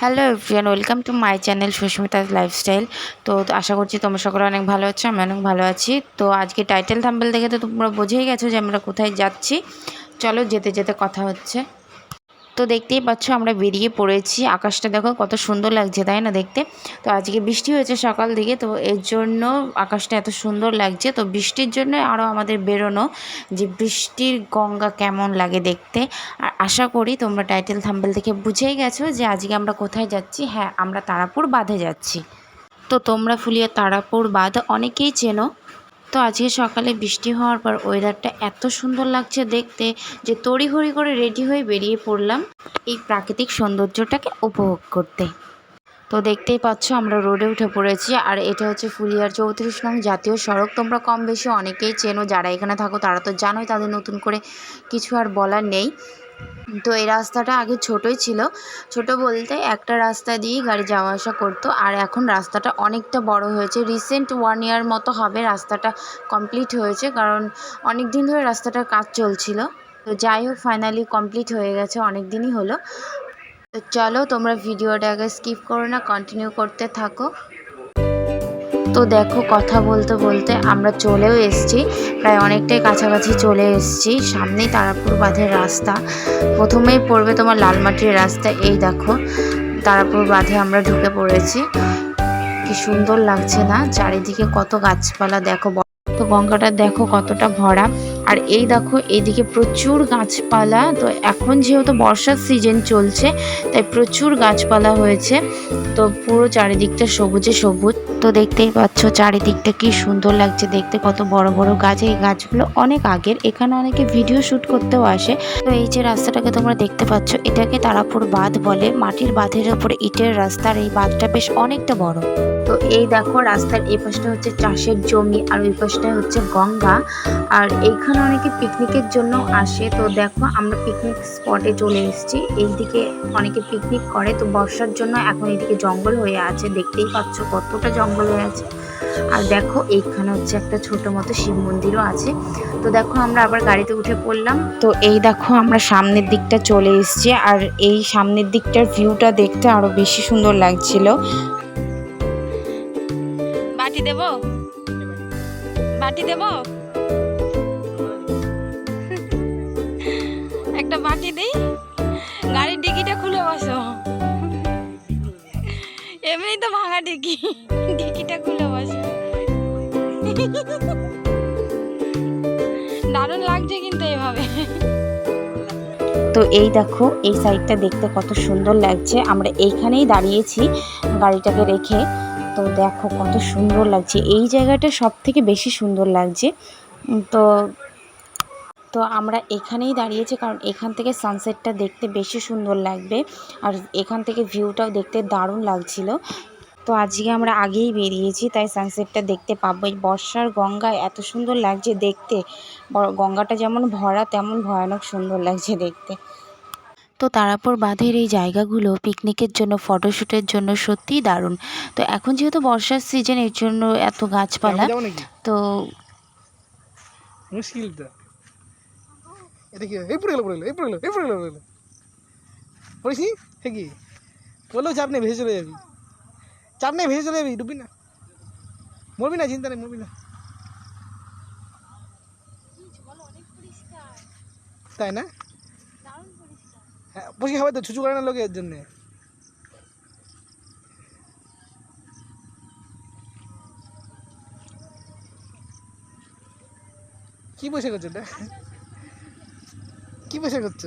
Hello everyone welcome to my channel Susmita lifestyle. তো আশা করছি তোমরা সকলে অনেক ভালো আছো, আমি অনেক ভালো আছি। তো আজকে টাইটেল থাম্বেল দেখে তো তোমরা বুঝেই গেছো যে আমরা কোথায় যাচ্ছি। চলো যেতে যেতে কথা হচ্ছে। তো দেখতেই পাচ্ছ আমরা বেরিয়ে পড়েছি। আকাশটা দেখো কত সুন্দর লাগছে, তাই না দেখতে? তো আজকে বৃষ্টি হয়েছে সকাল দিকে তো এর জন্য আকাশটা এত সুন্দর লাগছে। তো বৃষ্টির জন্য আরও আমাদের বেরোনো, যে বৃষ্টির গঙ্গা কেমন লাগে দেখতে। আর আশা করি তোমরা টাইটেল থাম্বেল থেকে বুঝেই গেছো যে আজকে আমরা কোথায় যাচ্ছি। হ্যাঁ আমরা তারাপুর বাঁধে যাচ্ছি। তো তোমরা ফুলিয়া তারাপুর বাঁধ অনেকেই চেনো। তো আজকে সকালে বৃষ্টি হওয়ার পর ওয়েদারটা এত সুন্দর লাগছে দেখতে যে তড়িঘড়ি করে রেডি হয়ে বেরিয়ে পড়লাম এই প্রাকৃতিক সৌন্দর্যটাকে উপভোগ করতে। তো দেখতেই পাচ্ছ আমরা রোডে উঠে পড়েছি আর এটা হচ্ছে ফুলিয়ার চৌত্রিশ নং জাতীয় সড়ক। তোমরা কম বেশি অনেকেই চেনো যারা এখানে থাকো তারা তো জানোই তাদের নতুন করে কিছু আর বলার নেই। তো এই রাস্তাটা আগে ছোটই ছিল। ছোট বলতে একটা রাস্তা দিয়েই গাড়ি যাওয়া আসা করতো। আর এখন রাস্তাটা অনেকটা বড় হয়েছে। রিসেন্ট ওয়ান ইয়ার মতো হবে রাস্তাটা কমপ্লিট হয়েছে। কারণ অনেক দিন ধরে রাস্তাটার কাজ চলছিল। তো যাই হোক ফাইনালি কমপ্লিট হয়ে গেছে। অনেক দিনই হলো। তো চলো, তোমরা ভিডিওটাকে স্কিপ করো না। কন্টিনিউ করতে থাকো। তো দেখো কথা বলতে বলতে আমরা চলেও এসছি। প্রায় অনেকটাই কাছাকাছি চলে এসছি। সামনেই তারাপুর বাঁধের রাস্তা। প্রথমেই পড়বে তোমার লালমাটির রাস্তা। এই দেখো, তারাপুর বাঁধে আমরা ঢুকে পড়েছি। কি সুন্দর লাগছে না? চারিদিকে কত গাছপালা, দেখো তো গঙ্গাটা দেখো কতটা ভরা। আর এই দেখো, এইদিকে প্রচুর গাছপালা। তো এখন যেহেতু বর্ষার সিজন চলছে, তাই প্রচুর গাছপালা হয়েছে। তো পুরো চারিদিকটা সবুজে সবুজ। তো দেখতেই পাচ্ছ চারিদিকটা কি সুন্দর লাগছে দেখতে, কত বড় বড় গাছ। এই গাছগুলো অনেক আগের, এখানে অনেকে ভিডিও শ্যুট করতেও আসে। তো এই যে রাস্তাটাকে তোমরা দেখতে পাচ্ছ, এটাকে তারাপুর বাঁধ বলে। মাটির বাঁধের ওপরে ইটের রাস্তা, আর এই বাঁধটা বেশ অনেকটা বড়। তো এই দেখো, রাস্তার এই পাশটা হচ্ছে চাষের জমি আর ওই পাশটা হচ্ছে গঙ্গা। আর এইখানে অনেকে পিকনিকের জন্য আসে। তো দেখো, আমরা পিকনিক স্পটে চলে এসেছি। এইদিকে অনেকে পিকনিক করে। তো বর্ষার জন্য এখন এদিকে জঙ্গল হয়ে আছে। দেখতেই পাচ্ছ কতটা জঙ্গল হয়ে আছে। আর দেখো, এইখানে হচ্ছে একটা ছোট মতো শিব মন্দিরও আছে। তো দেখো, আমরা আবার গাড়িতে উঠে পড়লাম। তো এই দেখো, আমরা সামনের দিকটা চলে এসেছি। আর এই সামনের দিকটার ভিউটা দেখতে আরও বেশি সুন্দর লাগছিল। বাটি দেব? বাটি দেব? একটা বাটি দেই। গাড়ির ডিকিটা খুলে বসো। এমনি তো ভাঙা ডিকি। ডিকিটা খুলে বসো। দারুণ লাগছে কিন্তু এভাবে। তো এই দেখো, এই সাইডটা দেখতে কত সুন্দর লাগছে। আমরা এইখানেই দাঁড়িয়েছি গাড়িটাকে রেখে। তো দেখো কত সুন্দর লাগছে। এই জায়গাটা সব থেকে বেশি সুন্দর লাগছে। তো তো আমরা এখানেই দাঁড়িয়েছি কারণ এখান থেকে সানসেটটা দেখতে বেশি সুন্দর লাগবে। আর এখান থেকে ভিউটাও দেখতে দারুণ লাগছিল। তো আজকে আমরা আগেই বেরিয়েছি, তাই সানসেটটা দেখতে পাবো। এই বর্ষার গঙ্গায় এত সুন্দর লাগছে দেখতে। গঙ্গাটা যেমন ভরা, তেমন ভয়ানক সুন্দর লাগছে দেখতে। তো তারাপুর বাঁধের এই জায়গাগুলো পিকনিকের জন্য ফটোশ্যুটের জন্য সত্যিই দারুণ। তো এখন যেহেতু বর্ষার সিজন এর জন্য এত গাছপালা তো মুশকিল এটা কি? এই পড়ে গেলো পড়ে গেলো এই পড়ে গেলো এই পড়ে গেলো পড়ে গেলো। পড়েছি? সে কি? বললেও চাপ নেই ভেসে চলে যাবি। চাপ নেই ভেসে চলে যাবি? ডুববি না। মরবি না চিন্তা নেই মরবি না। তাই না? হ্যাঁ খাবে হবে তো, ছুচু করে না লোকের জন্যে? কি বসে করছ কি বসে করছ?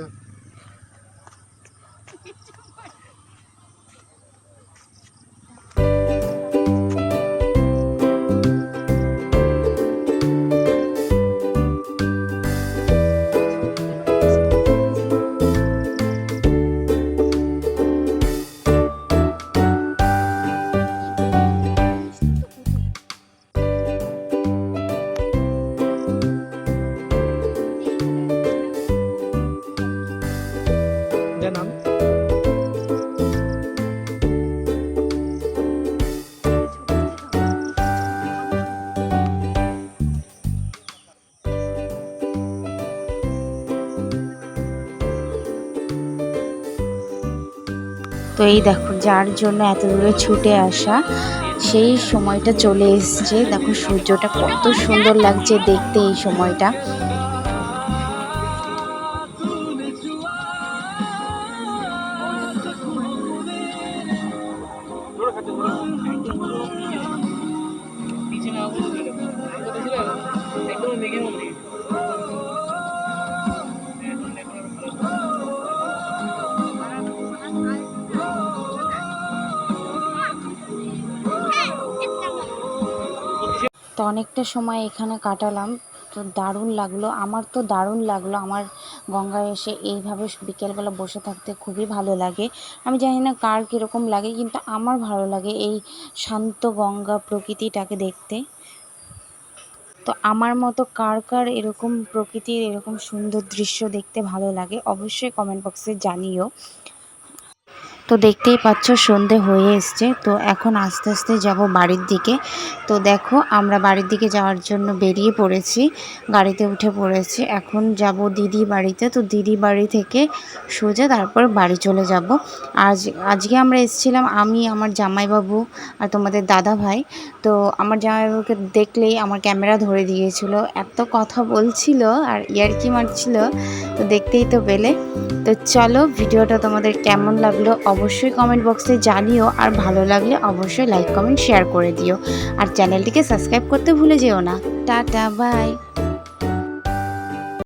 এই দেখো যার জন্য এত দূরে ছুটে আসা, সেই সময়টা চলে এসছে। দেখো সূর্যটা কত সুন্দর লাগছে দেখতে এই সময়টা। তো অনেকটা সময় এখানে কাটালাম। তো দারুণ লাগল। আমার তো দারুণ লাগল আমার গঙ্গায় এসে এইভাবে বিকেলবেলা বসে থাকতে খুবই ভালো লাগে। আমি জানি না কার কীরকম লাগে, কিন্তু আমার ভালো লাগে এই শান্ত গঙ্গা প্রকৃতিটাকে দেখতে। তো আমার মতো কার কার এরকম প্রকৃতির এরকম সুন্দর দৃশ্য দেখতে ভালো লাগে, অবশ্যই কমেন্ট বক্সে জানিও। তো দেখতেই পাচ্ছ সন্ধে হয়ে এসছে। তো এখন আস্তে আস্তে যাব বাড়ির দিকে। তো দেখো, আমরা বাড়ির দিকে যাওয়ার জন্য বেরিয়ে পড়েছি। গাড়িতে উঠে পড়েছি। এখন যাব দিদি বাড়িতে। তো দিদি বাড়ি থেকে সোজা তারপর বাড়ি চলে যাব। আজ, আজকে আমরা এসেছিলাম আমি, আমার জামাইবাবু আর তোমাদের দাদা ভাই তো আমার জামাইবাবুকে দেখলেই আমার ক্যামেরা ধরে দিয়েছিল। এত কথা বলছিল আর ইয়ার্কি মারছিল। তো দেখতেই তো পেলে। তো চলো ভিডিওটা তোমাদের কেমন লাগল অবশ্যই কমেন্ট বক্সে জানিও, আর ভালো লাগলে অবশ্যই লাইক কমেন্ট শেয়ার করে দিও। আর চ্যানেলটিকে সাবস্ক্রাইব করতে ভুলে যেও না। Tata bye